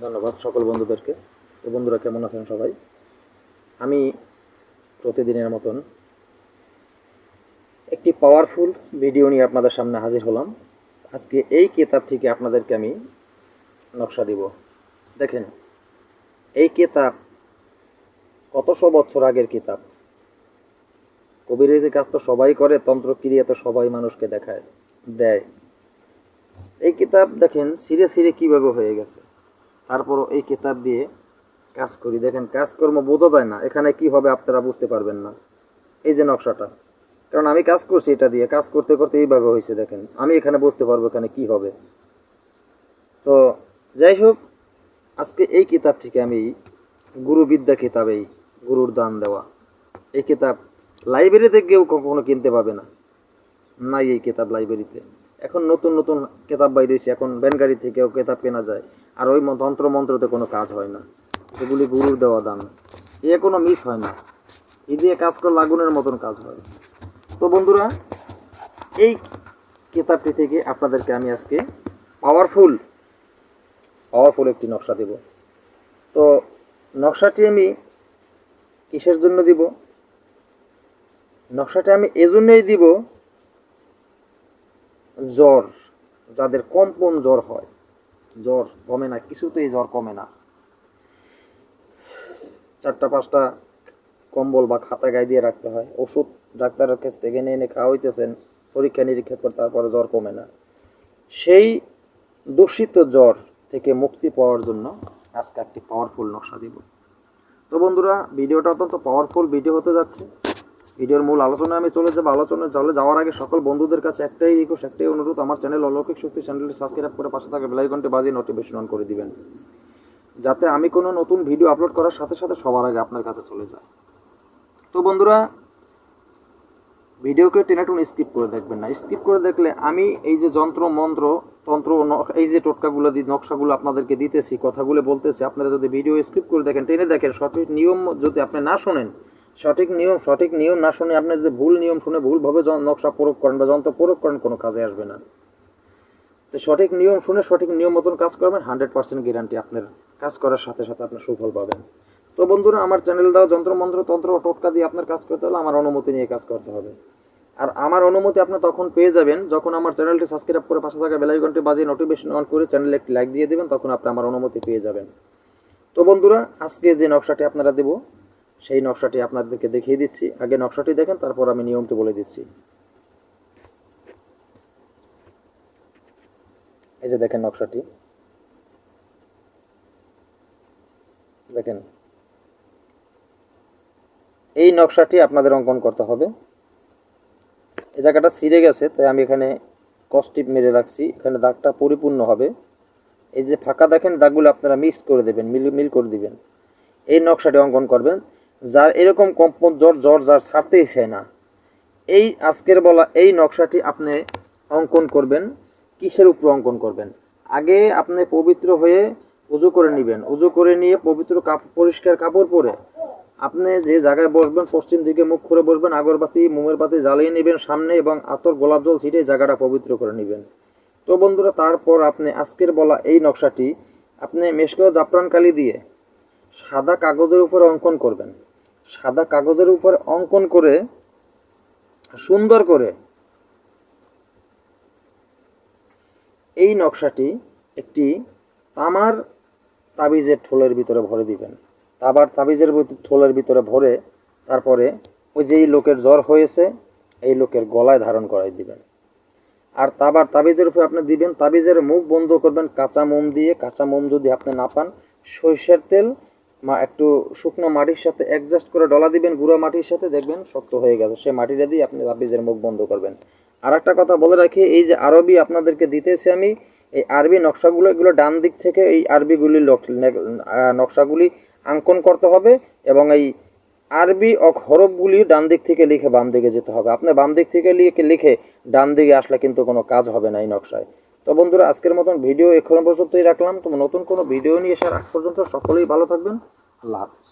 ধন্যবাদ সকল বন্ধুদেরকে। তো বন্ধুরা, কেমন আছেন সবাই? আমি প্রতিদিনের মতন একটি পাওয়ারফুল ভিডিও নিয়ে আপনাদের সামনে হাজির হলাম। আজকে এই কেতাব থেকে আপনাদেরকে আমি নকশা দিব। দেখেন, এই কেতাব কতশো বছর আগের কিতাব? কবিরাজি কাজ তো সবাই করে, তন্ত্রক্রিয়া তো সবাই মানুষকে দেখায়, দেয়। এই কিতাব দেখেন সিরে সিরে কীভাবে হয়ে গেছে? তারপরও এই কিতাব দিয়ে কাজ করি। দেখেন, কাজকর্ম বোঝা যায় না। এখানে কি হবে আপনারা বুঝতে পারবেন না। এই যে নকশাটা। কারণ আমি কাজ করছি এটা দিয়ে। কাজ করতে করতে এইভাবে হয়েছে, দেখেন। আমি এখানে বুঝতে পারব এখানে কি হবে। তো, যাই হোক, আজকে এই কিতাব থেকে আমি গুরুবিদ্যা কিতাব এই গুরুর দান দেওয়া। এই কিতাব লাইব্রেরিতে কেউ কখনো কিনতে পাবে না। নাই এই কিতাব লাইব্রেরিতে এখন নতুন নতুন কিতাব বাইরেছে এখন ব্যানগাড়ি থেকেও কেতাব কেনা যায়। আর ওই তন্ত্র মন্ত্রতে কোনো কাজ হয় না। এগুলি গুরুর দেওয়া দান। এ কোনো মিস হয় না। এ দিয়ে কাজ করলে আগুনের মতন কাজ হয়। তো বন্ধুরা, এই কেতাবটি থেকে আপনাদেরকে আমি আজকে পাওয়ারফুল পাওয়ারফুল একটি নকশা দেব। তো নকশাটি আমি কিসের জন্য দিব? নকশাটা আমি এজন্যই দিব জ্বর, যাদের কম্পন জ্বর হয়, জ্বর কমে না, কিছুতেই জ্বর কমে না। চারটা, পাঁচটা কম্বল বা খাতা গায়ে দিয়ে রাখতে হয়। ওষুধ ডাক্তারের কাছ থেকে এনে এনে খাওয়া হইতেছেন, পরীক্ষা নিরীক্ষা করে তারপরে জ্বর কমে না। সেই দূষিত জ্বর থেকে মুক্তি পাওয়ার জন্য আজকে একটি পাওয়ারফুল নকশা দিব। তো বন্ধুরা, ভিডিওটা অত্যন্ত পাওয়ারফুল ভিডিও হতে যাচ্ছে। ভিডিওর মূল আলোচনায় আমি চলে যাব। আলোচনায় চলে যাওয়ার আগে সকল বন্ধুদের কাছে একটাই রিকোয়েস্ট একটাই অনুরোধ, আমার চ্যানেল অলৌকিক শক্তি চ্যানেলটি সাবস্ক্রাইব করে পাশে থাকা বেলাইকনটি বাজিয়ে নোটিফিকেশন অন করে দিবেন। যাতে আমি কোনো নতুন ভিডিও আপলোড করার সাথে সাথে সবার আগে আপনার কাছে চলে যায়। তো বন্ধুরা ভিডিওকে টেনে টুনে স্কিপ করে দেখবেন না। স্কিপ করে দেখলে আমি এই যে যন্ত্র, মন্ত্র, তন্ত্র এই যে টোটকাগুলো দিই নকশাগুলো আপনাদেরকে দিতেছি, কথাগুলো বলতেছি, আপনারা যদি ভিডিও স্কিপ করে দেখেন, টেনে দেখেন, সঠিক নিয়ম যদি আপনি না শোনেন সঠিক নিয়ম সঠিক নিয়ম না শুনে আপনি যদি ভুল নিয়ম শুনে ভুলভাবে নকশা প্রয়োগ করেন বা যন্ত্র প্রয়োগ করেন, কোনো কাজে আসবে না। তো সঠিক নিয়ম শুনে সঠিক নিয়ম মতন কাজ করবেন, হান্ড্রেড পার্সেন্ট গ্যারান্টি আপনার কাজ করার সাথে সাথে আপনার সুফল পাবেন। তো বন্ধুরা, আমার চ্যানেল দেওয়া যন্ত্র মন্ত্র তন্ত্র টোটকা দিয়ে আপনার কাজ করতে হলে আমার অনুমতি নিয়ে কাজ করতে হবে। আর আমার অনুমতি আপনি তখন পেয়ে যাবেন যখন আমার চ্যানেলটি সাবস্ক্রাইব করে পাশে থাকা বেলাইকনটি বাজিয়ে নোটিফিকেশন অন করে চ্যানেলে একটি লাইক দিয়ে দেবেন, তখন আপনি আমার অনুমতি পেয়ে যাবেন। তো বন্ধুরা, আজকে যে নকশাটি আপনারা দেব সেই নকশাটি আপনাদেরকে দেখিয়ে দিচ্ছি। আগে নকশাটি দেখেন, তারপর আমি নিয়মটি বলে দিচ্ছি। এই যে দেখেন নকশাটি। দেখেন। এই নকশাটি আপনাদের অঙ্কন করতে হবে। এই জায়গাটা ছিঁড়ে গেছে, তাই আমি এখানে কস্টিপ মেরে রাখছি। এখানে দাগটা পরিপূর্ণ হবে। এই যে ফাঁকা দেখেন, দাগগুলো আপনারা মিক্স করে দেবেন মিল মিল করে দিবেন। এই নকশাটি অঙ্কন করবেন। যার এরকম কম্পন জ্বর জ্বর যার ছাড়তেই চায় না। এই আজকের বলা এই নকশাটি আপনি অঙ্কন করবেন, কিসের উপর অঙ্কন করবেন? আগে আপনি পবিত্র হয়ে উজু করে নেবেন। উজু করে নিয়ে পবিত্র পরিষ্কার কাপড় পরে আপনি যে জায়গায় বসবেন, পশ্চিম দিকে মুখ করে বসবেন, আগরবাতি, মোমের বাতি জ্বালিয়ে নেবেন, সামনে এবং আতর গোলাপ জল ছিটিয়ে জায়গাটা পবিত্র করে নেবেন। তো বন্ধুরা, তারপর আপনি আজকের বলা এই নকশাটি আপনি মেশকেও জাফরান কালি দিয়ে সাদা কাগজের উপরে অঙ্কন করবেন। সাদা কাগজের উপরে অঙ্কন করে, সুন্দর করে এই নকশাটি একটি তামার তাবিজের ঠোলের ভিতরে ভরে দিবেন। তাবার তাবিজের ঠোলের ভিতরে ভরে তারপরে ওই যেই লোকের জ্বর হয়েছে, এই লোকের গলায় ধারণ করাই দিবেন। আর তাবার তাবিজের উপরে আপনি দিবেন, তাবিজের মুখ বন্ধ করবেন, কাঁচা মোম দিয়ে, কাঁচা মোম যদি আপনি না পান, সরষের তেল একটু শুকনো মাটির সাথে অ্যাডজাস্ট করে ডলা দিবেন, গুঁড়ো মাটির সাথে, দেখবেন শক্ত হয়ে গেছে। সে মাটিটা দিয়ে আপনি তাবিজের মুখ বন্ধ করবেন। আর একটা কথা বলে রাখি, এই যে আরবি আপনাদেরকে দিতেছি আমি, এই আরবি নকশাগুলো, এগুলো ডান দিক থেকে এই আরবিগুলি নকশাগুলি অঙ্কন করতে হবে এবং এই আরবি অক হরফগুলি ডান দিক থেকে লিখে বাম দিকে যেতে হবে। আপনি বাম দিক থেকে লিখে লিখে ডান দিকে আসলে কিন্তু কোনো কাজ হবে না এই নকশায়। তো বন্ধুরা, আজকের মতন ভিডিও এখন পর্যন্তই রাখলাম। তো নতুন কোনো ভিডিও নিয়ে এসে আগ পর্যন্ত সকলেই ভালো থাকবেন। আল্লাহ হাফিজ।